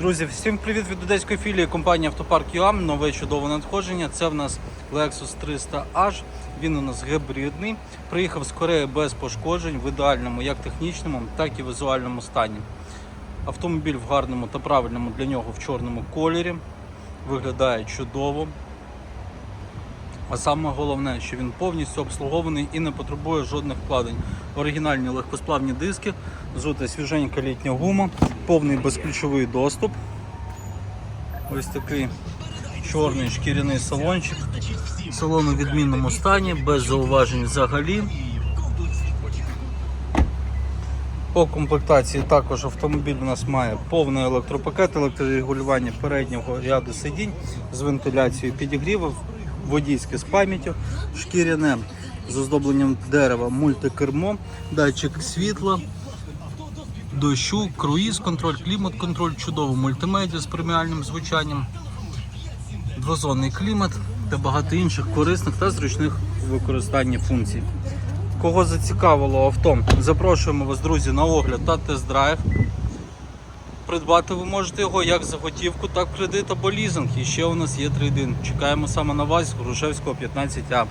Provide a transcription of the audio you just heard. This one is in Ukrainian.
Друзі, всім привіт від одеської філії компанії Автопарк ЮАМ. Нове чудове надходження. Це в нас Lexus 300H. Він у нас гібридний. Приїхав з Кореї без пошкоджень в ідеальному, як технічному, так і візуальному стані. Автомобіль в гарному та правильному для нього в чорному кольорі. Виглядає чудово. А саме головне, що він повністю обслугований і не потребує жодних вкладень. Оригінальні легкосплавні диски, зута свіженька літня гума, повний безключовий доступ. Ось такий чорний шкіряний салончик. Салон у відмінному стані, без зауважень взагалі. По комплектації також автомобіль у нас має повний електропакет, електрорегулювання переднього ряду сидінь з вентиляцією підігрівів, водійське з пам'яттю, шкіряне з оздобленням дерева, мультикермо, датчик світла, дощу, круїз контроль, клімат контроль, чудово мультимедіа з преміальним звучанням, двозонний клімат та багато інших корисних та зручних в використанні функцій. Кого зацікавило авто, запрошуємо вас, друзі, на огляд та тест-драйв. Придбати ви можете його як за готівку, так кредит або лізинг. І ще у нас є трейдин. Чекаємо саме на вас, Грушевського 15А.